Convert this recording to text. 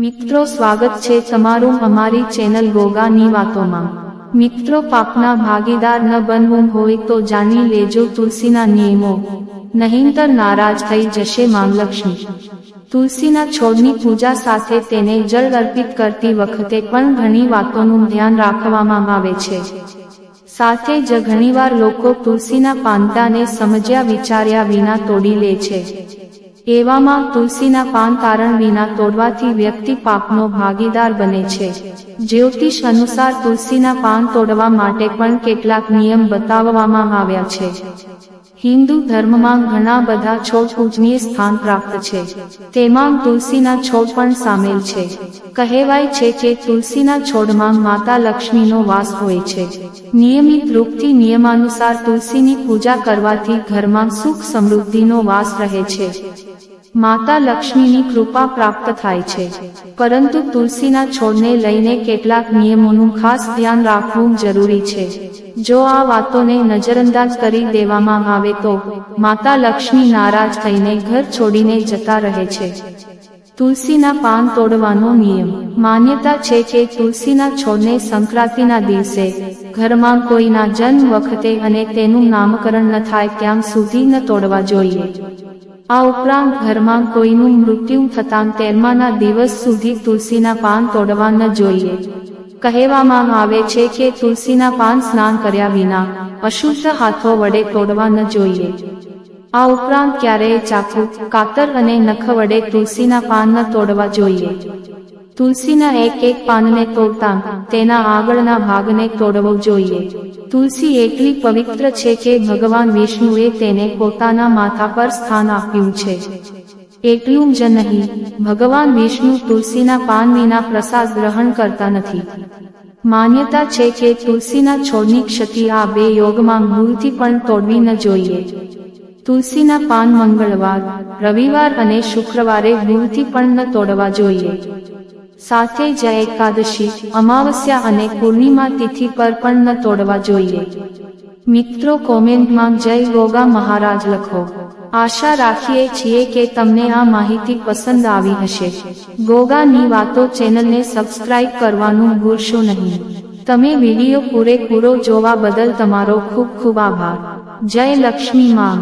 મિત્રો, સ્વાગત છે તમારું અમારી ચેનલ ગોગાની વાતોમાં. મિત્રો, પાપના ભાગીદાર ન બનવું હોય તો જાણી લેજો તુલસીના નિયમો. નહીંતર નારાજ થઈ જશે માંગલક્ષ્મી તુલસીના છોડની પૂજા સાથે તેને જળ અર્પિત કરતી વખતે પણ ઘણી વાતોનું ધ્યાન રાખવામાં આવે છે. સાથે જ ઘણીવાર લોકો તુલસીના પાંદડાને સમજ્યા વિચાર્યા વિના તોડી લે છે. એવામાં તુલસીના પાન તારણ વિના તોડવાથી વ્યક્તિ પાપનો ભાગીદાર બને છે. જ્યોતિષ અનુસાર તુલસીના પાન તોડવા માટે પણ કેટલાક નિયમ બતાવવામાં આવ્યા છે. હિન્દુ ધર્મમાં ઘણા બધા છોડ પૂજનીય સ્થાન પ્રાપ્ત છે. તેમાં તુલસીના છોડ પણ સામેલ છે. કહેવાય છે કે તુલસીના છોડમાં માતા લક્ષ્મીનો વાસ હોય છે. નિયમિત રૂપથી નિયમાનુસાર તુલસીની પૂજા કરવાથી ઘરમાં સુખ સમૃદ્ધિનો વાસ રહે છે. માતા લક્ષ્મીની કૃપા પ્રાપ્ત થાય છે. પરંતુ તુલસીના છોડને લઈને કેટલાક નિયમોનું ખાસ ધ્યાન રાખવું જરૂરી છે. જો આ વાતોને નજરઅંદાજ કરી દેવામાં આવે તો, માતા લક્ષ્મી નારાજ થઈને ઘર છોડીને જતા રહે છે. તુલસીના પાન તોડવાનો નિયમ. માન્યતા છે કે તુલસીના છોડને સંક્રાંતિના દિવસે ઘરમાં કોઈના જન્મ વખતે અને તેનું નામકરણ ન થાય ત્યાં સુધી ન તોડવા જોઈએ. આ ઉપરાંત ઘરમાં કોઈનું મૃત્યુ થતાં તેરમાના દિવસ સુધી તુલસીના પાન તોડવા ન જોઈએ. કહેવામાં આવે છે કે તુલસીના પાન સ્નાન કર્યા વિના અશુદ્ધ હાથો વડે તોડવા ન જોઈએ. આ ઉપરાંત ક્યારેય ચાકુ, કાતર અને નખ વડે તુલસીના પાન ન તોડવા જોઈએ. તુલસીના એક એક પાનને તોડતા તેના આગળના ભાગને તોડવો જોઈએ. તુલસી એટલી પવિત્ર છે કે ભગવાન વિષ્ણુએ તેને પોતાના માથા પર સ્થાન આપ્યું છે. એટલું જ નહીં, ભગવાન વિષ્ણુ તુલસીના પાન વિના પ્રસાદ ગ્રહણ કરતા નથી. માન્યતા છે કે તુલસીના છોડની ક્ષતિ આ બે યોગમાં ભૂલથી પણ તોડવી ન જોઈએ. તુલસીના પાન મંગળવાર, રવિવાર અને શુક્રવારે ભૂલથી પણ ન તોડવા જોઈએ. સાથે જ એકાદશી, અમાવસ્યા અને પૂર્ણિમા તિથિ પર પણ ન તોડવા જોઈએ. મિત્રો કોમેન્ટમાં જય ગોગા મહારાજ લખો. આશા રાખીએ છીએ કે તમને આ માહિતી પસંદ આવી હશે. ગોગાની વાતો ચેનલને સબસ્ક્રાઇબ કરવાનું ભૂલશો નહીં. તમે વીડિયો પૂરેપૂરો જોવા બદલ તમારો ખૂબ ખૂબ આભાર. જય લક્ષ્મી માં